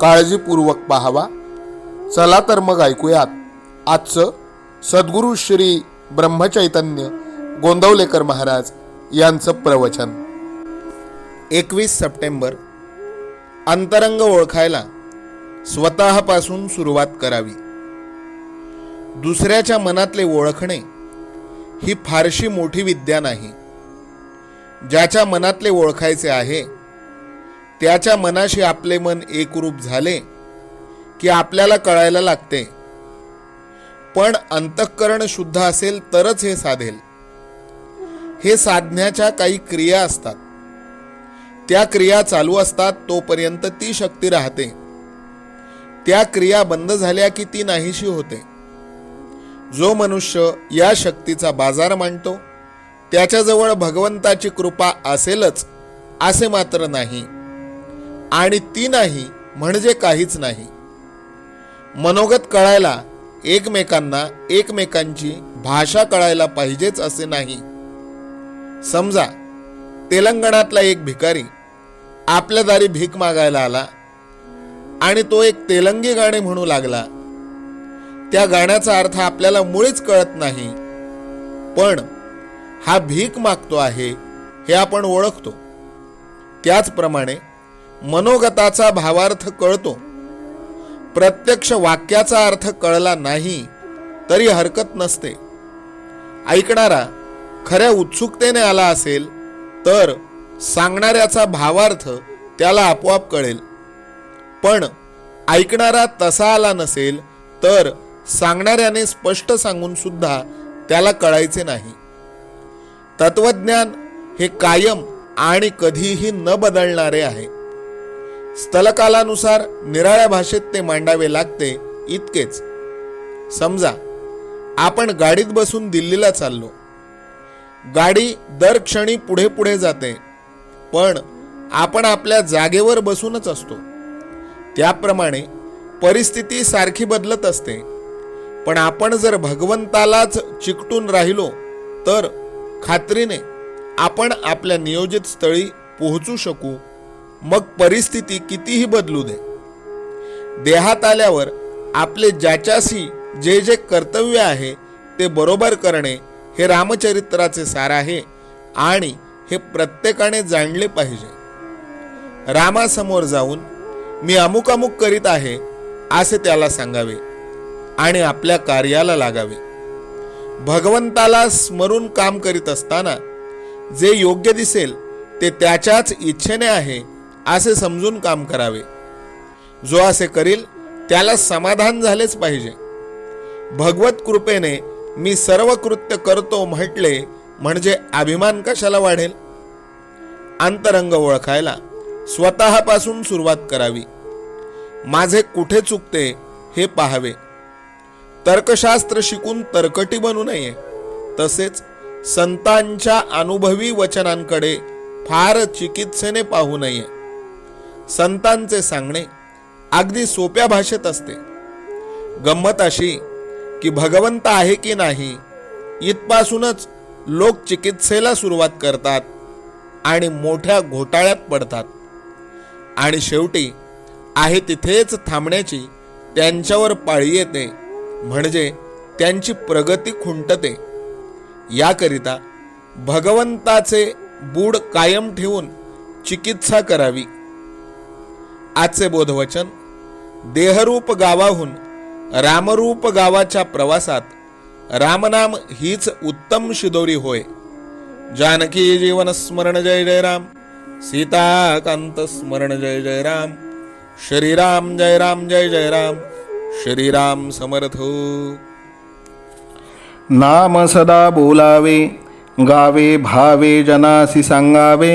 काळजीपूर्वक पाहावा. चला तर मग ऐकूयात. आजचं सद्गुरू श्री ब्रह्मचैतन्य गोंदवलेकर महाराज यांचं प्रवचन. एकवीस सप्टेंबर. अंतरंग ओळखायला स्वतःपासून सुरुवात करावी. दुसऱ्याच्या मनातले ओळखणे ही फारशी मोठी विद्या नाही. ज्याच्या मनातले ओळखायचे आहे त्याच्या मनाशी आपले मन एकरूप झाले की आपल्याला कळायला लागते. पण अंतःकरण शुद्ध असेल तरच हे साधेल. हे साधण्याच्या काही क्रिया असतात. त्या क्रिया चालू असतात तोपर्यंत ती शक्ती राहते. त्या क्रिया बंद झाल्या की ती नाहीशी होते. जो मनुष्य या शक्तीचा बाजार मांडतो त्याच्याजवळ भगवंताची कृपा असेलच असे मात्र नाही. आणि ती नाही म्हणजे काहीच नाही. मनोगत कळायला एकमेकांना एकमेकांची भाषा कळायला पाहिजेच असे नाही. समजा तेलंगणातला एक भिकारी आपल्या दारी भीक मागायला आला आणि तो एक तेलंगी गाणे म्हणू लागला. त्या गाण्याचा अर्थ आपल्याला मुळीच कळत नाही पण हा भीक मागतो आहे हे आपण ओळखतो. त्याचप्रमाणे मनोगताचा भावार्थ कळतो. प्रत्यक्ष वाक्याचा अर्थ कळला नाही तरी हरकत नसते. ऐकणारा खऱ्या उत्सुकतेने आला असेल तर सांगणाऱ्याचा भावार्थ त्याला आपोआप कळेल. पण ऐकणारा तसा आला नसेल तर सांगणाऱ्याने स्पष्ट सांगून सुद्धा त्याला कळायचे नाही. तत्वज्ञान हे कायम आणि कधीही न बदलणारे आहे. स्थलकालानुसार निराळ्या भाषेत ते मांडावे लागते इतकेच. समजा आपण गाडीत बसून दिल्लीला चाललो. गाडी दर क्षणी पुढे पुढे जाते पण आपण आपल्या जागेवर बसूनच असतो. त्याप्रमाणे परिस्थिती सारखी बदलत असते. पण आपण जर भगवंतालाच चिकटून राहिलो तर खात्रीने आपण आपल्या नियोजित स्थळी पोहोचू शकू. मग परिस्थिती कितीही बदलू दे. देहात आल्यावर आपले ज्याच्याशी जे जे कर्तव्य आहे ते बरोबर करणे हे रामचरित्राचे सार आहे आणि हे प्रत्येकाने जाणले पाहिजे. रामासमोर जाऊन मी अमुक अमुक करीत आहे असे त्याला सांगावे आणि आपल्या कार्याला लागावे. भगवंताला स्मरून काम करीत असताना जे योग्य दिसेल ते त्याच्याच इच्छेने आहे असे समजून काम करावे. जो असे करील त्याला समाधान झालेच पाहिजे. भगवत कृपेने मी सर्व कृत्य करतो म्हटले म्हणजे अभिमान कशाला वाढेल? अंतरंग ओळखायला स्वतःपासून सुरुवात करावी. माझे कुठे चुकते हे पाहावे. तर्कशास्त्र शिकून तर्कटी बनू नये. तसेच संतांच्या अनुभवी वचनांकडे फार चिकित्सेने पाहू नये. संतांचे सांगणे अगदी सोप्या भाषेत असते. गंमत अशी की भगवंत आहे की नाही इथपासूनच लोक चिकित्सेला सुरुवात करतात आणि मोठ्या घोटाळ्यात पडतात. आणि शेवटी आहे तिथेच थांबण्याची त्यांच्यावर पाळी येते म्हणजे त्यांची प्रगती खुंटते. याकरिता भगवंताचे बूड कायम ठेवून चिकित्सा करावी. आजचे बोधवचन देहरूप गावाहून रामरूप गावाच्या प्रवासात रामनाम हीच उत्तम शिदोरी होय. जानकी जीवन स्मरण जय जय राम सीताकांत स्मरण जय जय राम श्रीराम जय राम जय जय राम श्रीराम समर्थ हो. नाम सदा बोलावे गावे भावे जनासी सांगावे